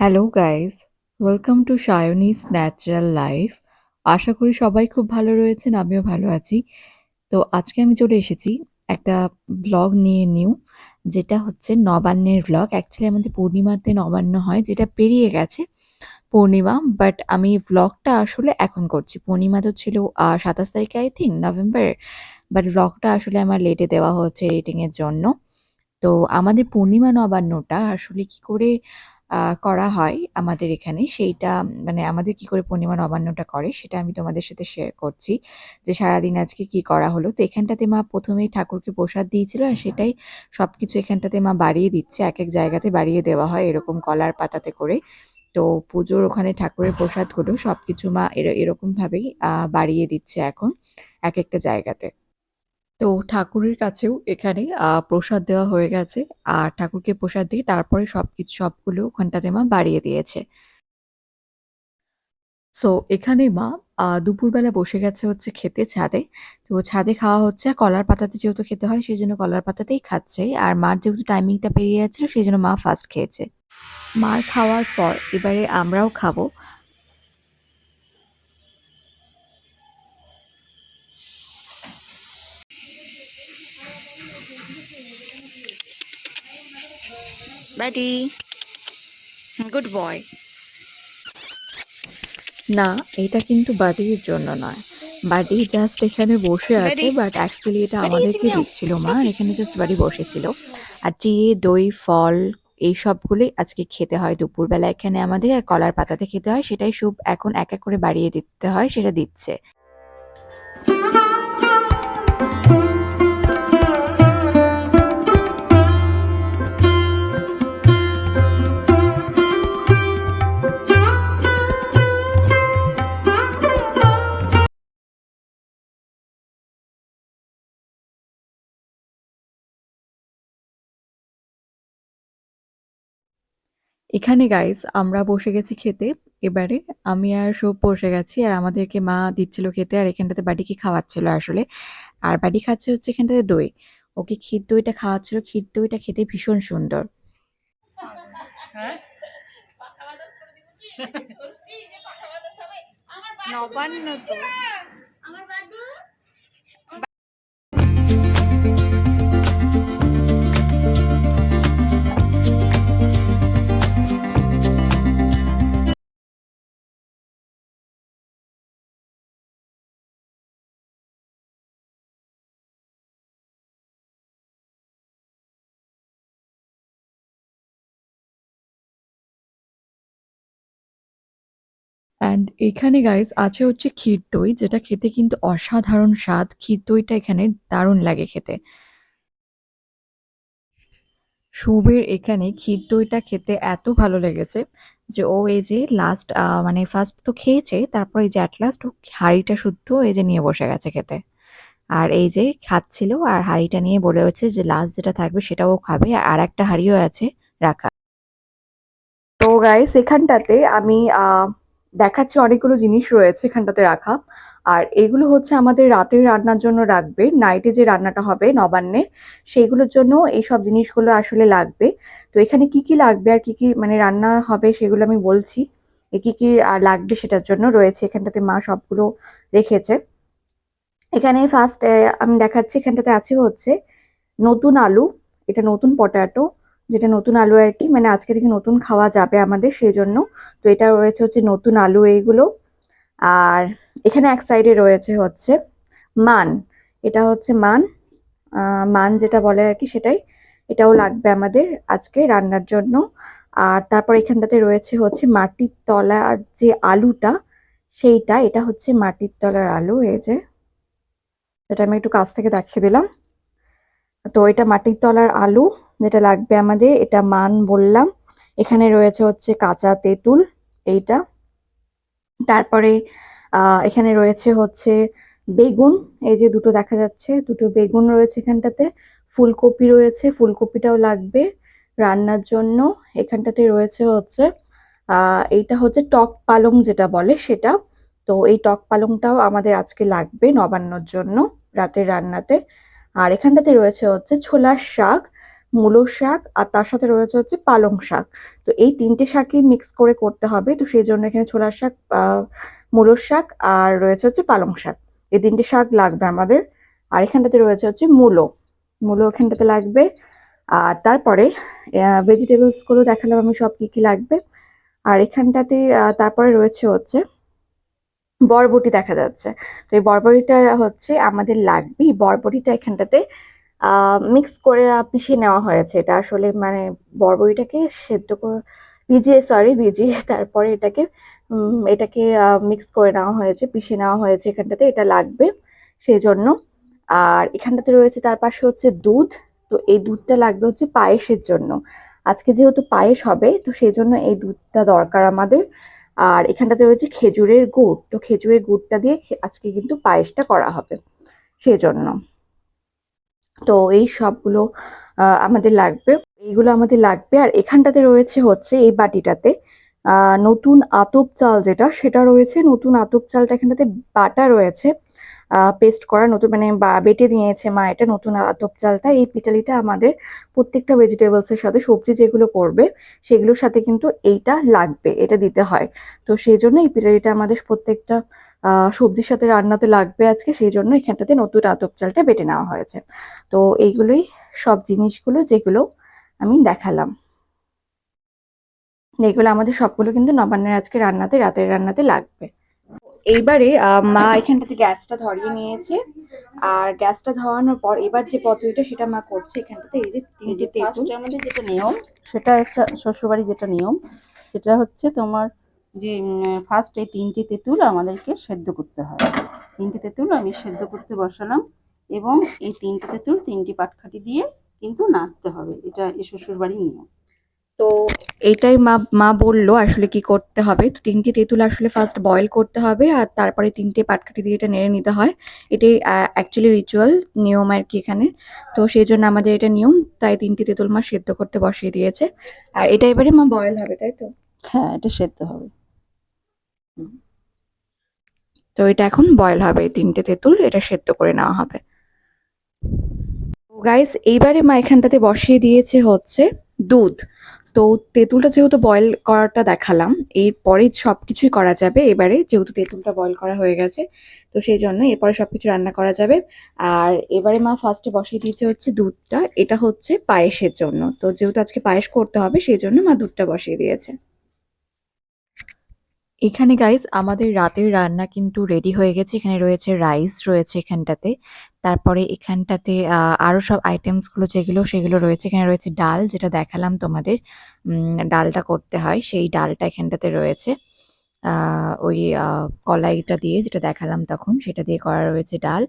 Hello guys welcome to Sayani's natural life আশা করি সবাই খুব ভালো রয়েছেন, আমিও ভালো আছি। তো আজকে আমি চলে এসেছি একটা ব্লগ নিয়ে নিউ, যেটা হচ্ছে নবান্নের ব্লগ অ্যাকচুয়ালি আমাদের পূর্ণিমাতে নবান্ন হয়, যেটা পেরিয়ে গেছে পূর্ণিমা বাট আমি ব্লগটা আসলে এখন করছি। পূর্ণিমা তো ছিল সাতাশ তারিখে আই থিঙ্ক নভেম্বরের বাট ব্লগটা আসলে আমার লেটে দেওয়া হচ্ছে এডিটিংয়ের জন্য। তো আমাদের পূর্ণিমা নবান্নটা আসলে কি করে করা হয় আমাদের এখানে সেইটা মানে আমাদের কি করে পূর্ণিমা নবান্নটা করে সেটা আমি তোমাদের সাথে শেয়ার করছি। যে সারাদিন আজকে কি করা হলো। তো এখানটাতে মা প্রথমেই ঠাকুরকে প্রসাদ দিয়েছিল আর সেটাই সবকিছু এখানটাতে মা বাড়িয়ে দিচ্ছে। এক এক জায়গাতে বাড়িয়ে দেওয়া হয় এরকম কলার পাতাতে করে। তো পুজোর ওখানে ঠাকুরের প্রসাদগুলো সবকিছু মা এর, এরকমভাবেই বাড়িয়ে দিচ্ছে এখন এক একটা জায়গাতে। তো ঠাকুরের কাছেও এখানে, আ, প্রসাদ দেওয়া হয়ে গেছে। আর ঠাকুরকে প্রসাদ দিয়ে তারপরে সবকিছু, সবগুলো ওখানটাতে মা বাড়িয়ে দিয়েছে। সো এখানে মা দুপুরবেলা বসে গেছে হচ্ছে খেতে, ছাদে। তো ছাদে খাওয়া হচ্ছে আর কলার পাতাতে যেহেতু খেতে হয় সেই জন্য কলার পাতাতেই খাচ্ছে। আর মার যেহেতু টাইমিংটা পেরিয়ে যাচ্ছিল, সেজন্য মা ফার্স্ট খেয়েছে। মার খাওয়ার পর এবারে আমরাও খাব। বাডি গুড বয় না এটা কিন্তু বাডির জন্য নয়। বাডি জাস্ট এখানে বসে আছে বাট অ্যাকচুয়ালি এটা আমাদেরকে দিচ্ছিল মা? আর এখানে জাস্ট বাড়ি বসেছিল। আর চিড়ে দই ফল এই সবগুলোই আজকে খেতে হয় দুপুরবেলা। এখানে আমাদের আর কলার পাতাতে খেতে হয় সেটাই সুপ এখন এক এক করে বাড়িয়ে দিতে হয় সেটা দিচ্ছে। এখানে গাইস আমরা বসে গেছি খেতে। এবারে আমি আর সব বসে গেছি আর আমাদেরকে মা দিচ্ছিল খেতে আর এখানটাতে বাড়িকে খাওয়াচ্ছিল আসলে। আর বাড়ি খাচ্ছে হচ্ছে এখানটাতে দই। ওকে ক্ষীর দইটা খাওয়াচ্ছিল। ক্ষীর দইটা খেতে ভীষণ সুন্দর। নবান্ন অ্যান্ড এখানে গাইস আছে হচ্ছে ক্ষীর দই, যেটা খেতে কিন্তু অসাধারণ স্বাদ। ক্ষীর দইটা এখানে দারুণ লাগে খেতে। শুভের এখানে ক্ষীর দইটা খেতে এত ভালো লেগেছে যে ও এই যে লাস্ট মানে ফার্স্ট তো খেয়েছে, তারপর এই যে অ্যাট লাস্ট ও হাঁড়িটা শুদ্ধ এই যে নিয়ে বসে গেছে খেতে। আর এই যে খাচ্ছিল আর হাঁড়িটা নিয়ে বলে হচ্ছে যে লাস্ট যেটা থাকবে সেটাও খাবে, আর একটা হাঁড়িও আছে, রাখা। তো গাইস এখানটাতে আমি দেখাচ্ছি অনেকগুলো জিনিস রয়েছে এখানটাতে রাখা। আর এগুলো হচ্ছে আমাদের রাতের রান্নার জন্য রাখবে। নাইটে যে রান্নাটা হবে নবান্নের, সেইগুলোর জন্য এই সব জিনিসগুলো আসলে লাগবে। তো এখানে কি কি লাগবে আর কি কি মানে রান্না হবে সেগুলো আমি বলছি। কি কি আর লাগবে সেটার জন্য রয়েছে এখানটাতে মা সবগুলো রেখেছে। এখানে ফার্স্ট আমি দেখাচ্ছি এখানটাতে আছে হচ্ছে নতুন আলু। এটা নতুন পটাটো যেটা নতুন আলু আর কি মানে আজকে থেকে নতুন খাওয়া যাবে আমাদের সেই জন্য তো এটা রয়েছে হচ্ছে নতুন আলু এইগুলো। আর এখানে এক সাইডে রয়েছে হচ্ছে মান। এটা হচ্ছে মান। মান যেটা বলে আর কি সেটাই। এটাও লাগবে আমাদের আজকে রান্নার জন্য। আর তারপর এখানটাতে রয়েছে হচ্ছে মাটির তলার যে আলুটা, সেইটা, এটা হচ্ছে মাটির তলার আলু, এই যে। এটা আমি একটু কাছ থেকে দেখিয়ে দিলাম। তো এটা মাটির তলার আলু। যেটা লাগবে আমাদের, এটা মান বললাম। এখানে রয়েছে হচ্ছে কাঁচা তেঁতুল, এইটা। তারপরে এখানে রয়েছে হচ্ছে বেগুন, এই যে দুটো দেখা যাচ্ছে, দুটো বেগুন রয়েছে এখানটাতে, ফুলকপি রয়েছে, ফুলকপিটাও লাগবে রান্নার জন্য। এখানটাতে রয়েছে হচ্ছে এইটা হচ্ছে টক পালং যেটা বলে সেটা। তো এই টক পালংটাও আমাদের আজকে লাগবে নবান্নর জন্য রাতের রান্নাতে। আর এখানটাতে রয়েছে হচ্ছে ছোলার শাক। মূলো শাক আর তার সাথে রয়েছে হচ্ছে পালং শাক। তো এই তিনটে শাকই মিক্স করে করতে হবে। তো সেই জন্য এখানে ছোলার শাক মূলোর শাক আর রয়েছে হচ্ছে পালং শাক। এই তিনটে শাক লাগবে আমাদের। আর এখানটাতে রয়েছে হচ্ছে মূলো। মূলো এখানটাতে লাগবে। আর তারপরে ভেজিটেবলসগুলো দেখালাম আমি সব কি কি লাগবে। আর এখানটাতে তারপরে রয়েছে হচ্ছে বরবটি দেখা যাচ্ছে। তো এই বরবটিটা হচ্ছে আমাদের লাগবে। বরবটিটা এখানটাতে মিক্স করে মিশিয়ে নেওয়া হয়েছে। এটা আসলে মানে বরবটিটাকে সেদ্ধ করে ভিজিয়ে সরি ভিজিয়ে তারপরে এটাকে এটাকে মিক্স করে নেওয়া হয়েছে, পিষে নেওয়া হয়েছে এখানটাতে, এটা লাগবে সেই জন্য আর এখানটাতে রয়েছে তার পাশে হচ্ছে দুধ, তো এই দুধটা লাগবে হচ্ছে পায়েসের জন্য। আজকে যেহেতু পায়েস হবে, তো সেই জন্য এই দুধটা দরকার আমাদের। আর এখানটাতে রয়েছে খেজুরের গুড়, তো খেজুরের গুড়টা দিয়ে আজকে কিন্তু পায়েসটা করা হবে সেজন্য। তো এই সবগুলো আমাদের লাগবে। এইগুলো আমাদের লাগবে। আর এখানটাতে রয়েছে হচ্ছে এই বাটিটাতে নতুন আতপ চাল যেটা, সেটা রয়েছে। নতুন আতপ চালটা এখানটাতে বাটা রয়েছে। পেস্ট করা নতুন মানে বা- বেটে নিয়েছে মা এটা নতুন আতপ চালটা। এই পিটালিটা আমাদের প্রত্যেকটা ভেজিটেবলসের সাথে সবজি যেগুলো করবে, সেগুলোর সাথে কিন্তু এইটা লাগবে, এটা দিতে হয়। তো সেই জন্য এই পিটালিটা আমাদের প্রত্যেকটা সবজির সাথে রান্নাতে লাগবে আজকে সেই জন্য এখানটাতে নতুন আতপ চালটা বেটে নেওয়া হয়েছে। তো এইগুলোই সব জিনিসগুলো যেগুলো আমি দেখালাম। এগুলো আমাদের সবগুলো কিন্তু নবান্নের আজকে রান্নাতে রাতের রান্নাতে লাগবে। এইবারে আহ, মা এখানটাতে গ্যাসটা ধরিয়ে নিয়েছে। আর গ্যাসটা ধরানোর পর এবার যে পদ্ধতিটা সেটা মা করছে এখানটাতে এই যে তিনটে যে তেঁতুল। আমাদের যেটা নিয়ম সেটা একটা শ্বশুরবাড়ি যেটা নিয়ম সেটা হচ্ছে তোমার যে ফার্স্ট এই তিনটি তেঁতুল আমাদেরকে সেদ্ধ করতে হয়। তিনটি তেঁতুল আমি সেদ্ধ করতে বসালাম এবং এই তিনটি তেঁতুল তিনটি পাটখাটি দিয়ে কিন্তু নাড়তে হবে। এটা এই শ্বশুরবাড়ির নিয়ম। তো এইটাই মা মা বলল আসলে কি করতে হবে। তো তিনটি তেঁতুল আসলে ফার্স্ট বয়েল করতে হবে আর তারপরে তিনটে পাটকাঠি দিয়ে এটা নেড়ে নিতে হয়। এটাই অ্যাকচুয়ালি রিচুয়াল নিয়ম আর কি এখানে। তো সেই জন্য আমাদের এটা নিয়ম তাই তিনটি তেঁতুল মা সেদ্ধ করতে বসিয়ে দিয়েছে। আর এটা এবারে মা বয়েল হবে তাই তো? হ্যাঁ এটা সেদ্ধ হবে। তো এটা এখন বয়েল হবে তিনটে তেঁতুল এটা সেদ্ধ করে নেওয়া হবে। গাইস এইবারে মা এখানটাতে বসিয়ে দিয়েছে হচ্ছে দুধ। তো তেঁতুলটা যেহেতু বয়েল করাটা দেখালাম, এরপরে সব কিছুই করা যাবে। এবারে যেহেতু তেঁতুলটা বয়েল করা হয়ে গেছে, তো সেই জন্য এরপরে সবকিছু রান্না করা যাবে। আর এবারে মা ফার্স্টে বসিয়ে দিয়েছে হচ্ছে দুধটা, এটা হচ্ছে পায়েসের জন্য। তো যেহেতু আজকে পায়েস করতে হবে, সেই জন্য মা দুধটা বসিয়ে দিয়েছে। এখানে গাইস আমাদের রাতের রান্না কিন্তু রেডি হয়ে গেছে। এখানে রয়েছে রাইস রয়েছে এখানটাতে। তারপরে এখানটাতে আহ, আরও সব আইটেমসগুলো যেগুলো সেগুলো রয়েছে। এখানে রয়েছে ডাল যেটা দেখালাম তোমাদের। ডালটা করতে হয়। সেই ডালটা এখানটাতে রয়েছে। ওই কলাইটা দিয়ে যেটা দেখালাম তখন সেটা দিয়ে করা রয়েছে ডাল।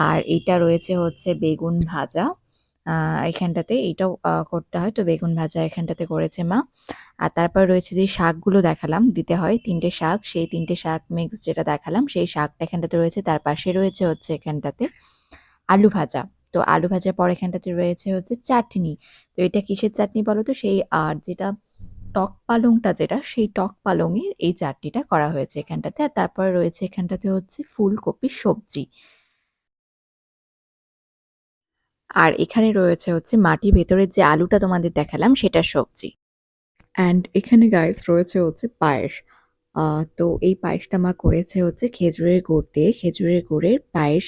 আর এটা রয়েছে হচ্ছে বেগুন ভাজা। এখানটাতে এইটাও করতে হয়। তো বেগুন ভাজা এখানটাতে করেছে মা। আর তারপর রয়েছে যে শাকগুলো দেখালাম, দিতে হয় তিনটে শাক। সেই তিনটে শাক মিক্স যেটা দেখালাম, সেই শাকটা এখানটাতে রয়েছে। তার পাশে রয়েছে হচ্ছে এখানটাতে আলু ভাজা। তো আলু ভাজার পর এখানটাতে রয়েছে হচ্ছে চাটনি। তো এটা কিসের চাটনি বলো তো? সেই আর যেটা টক পালংটা যেটা, সেই টক পালংয়ের এই চাটনিটা করা হয়েছে এখানটাতে। আর তারপরে রয়েছে এখানটাতে হচ্ছে ফুলকপির সবজি। আর এখানে রয়েছে হচ্ছে মাটির ভেতরের যে আলুটা তোমাদের দেখালাম, সেটা সবজি। অ্যান্ড এখানে গাইস রয়েছে হচ্ছে পায়েস। তো এই পায়েসটা মা করেছে হচ্ছে খেজুরের গুড় দিয়ে। খেজুরের গুড়ের পায়েস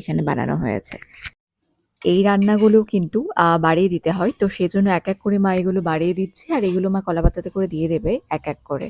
এখানে বানানো হয়েছে। এই রান্নাগুলো কিন্তু বাড়িয়ে দিতে হয়। তো সেজন্য এক এক করে মা এগুলো বাড়িয়ে দিচ্ছে আর এগুলো মা কলা পাতাতে করে দিয়ে দেবে এক এক করে।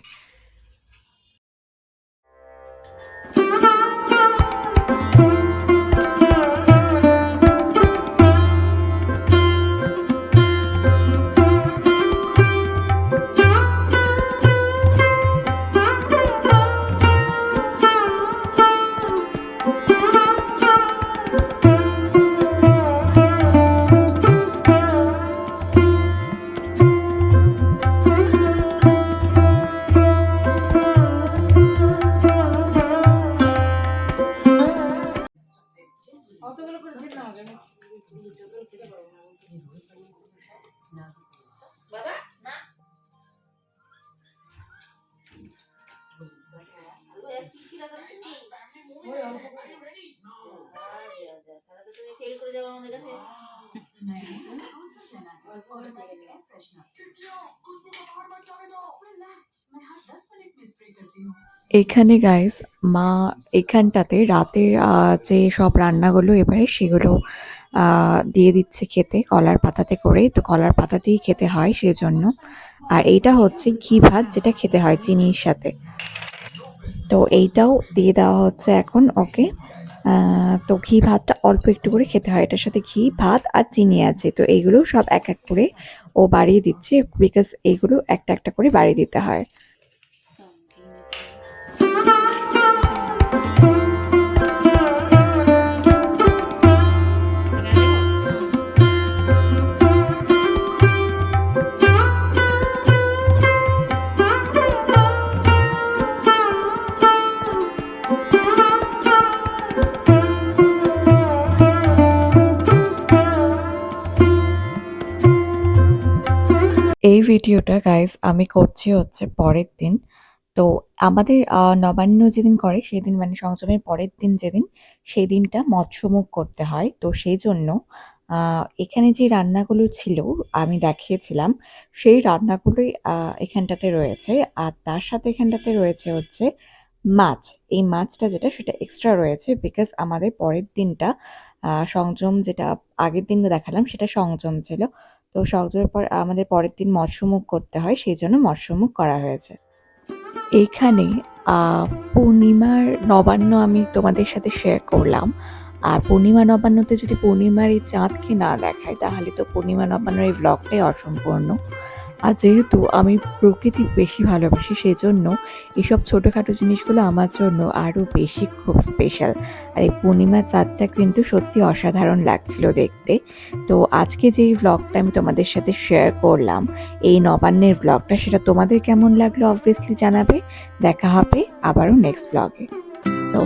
এখানে গাইস মা এখানটাতে রাতের যে সব রান্নাগুলো এবারে সেগুলো দিয়ে দিচ্ছে খেতে কলার পাতাতে করে। তো কলার পাতাতেই খেতে হয় সেজন্য। আর এইটা হচ্ছে ঘি ভাত যেটা খেতে হয় চিনির সাথে। তো এইটাও দিয়ে দেওয়া হচ্ছে এখন, ওকে। তো ঘি ভাতটা অল্প একটু করে খেতে হয়। এটার সাথে ঘি, ভাত আর চিনি আছে। তো এইগুলো সব এক এক করে ও বাড়িয়ে দিচ্ছে বিকজ এইগুলো একটা একটা করে বাড়িয়ে দিতে হয়। ভিডিওটা গাইজ আমি করছি হচ্ছে পরের দিন। তো আমাদের নবান্ন যেদিন করে, সেদিন মানে সংযমের পরের দিন যেদিন সেই দিনটা মৎস্যমুখ করতে হয়। তো সেই জন্য এখানে যে রান্নাগুলো ছিল, আমি দেখিয়েছিলাম, সেই রান্নাগুলোই এখানটাতে রয়েছে। আর তার সাথে এখানটাতে রয়েছে হচ্ছে মাছ। এই মাছটা যেটা, সেটা এক্সট্রা রয়েছে বিকজ আমাদের পরের দিনটা সংযম যেটা, আগের দিন দেখালাম, সেটা সংযম ছিল। তো সংযমের পর আমাদের পরের দিন মৎস্যমুখ করতে হয়, সেই জন্য মৎস্যমুখ করা হয়েছে। এইখানে পূর্ণিমার নবান্ন আমি তোমাদের সাথে শেয়ার করলাম। আর পূর্ণিমা নবান্নতে যদি পূর্ণিমার এই চাঁদকে না দেখায় তাহলে তো পূর্ণিমা নবান্নর এই ব্লগটাই অসম্পূর্ণ। আর যেহেতু আমি প্রকৃতি বেশি ভালোবাসি, সেজন্য এসব ছোটোখাটো জিনিসগুলো আমার জন্য আরও বেশি খুব স্পেশাল আর এই পূর্ণিমার চাঁদটা কিন্তু সত্যি অসাধারণ লাগছিল দেখতে। তো আজকে যেই ব্লগটা আমি তোমাদের সাথে শেয়ার করলাম, এই নবান্নের ব্লগটা সেটা তোমাদের কেমন লাগল অবভিয়াসলি জানাবে। দেখা হবে আবারও নেক্সট ব্লগে তো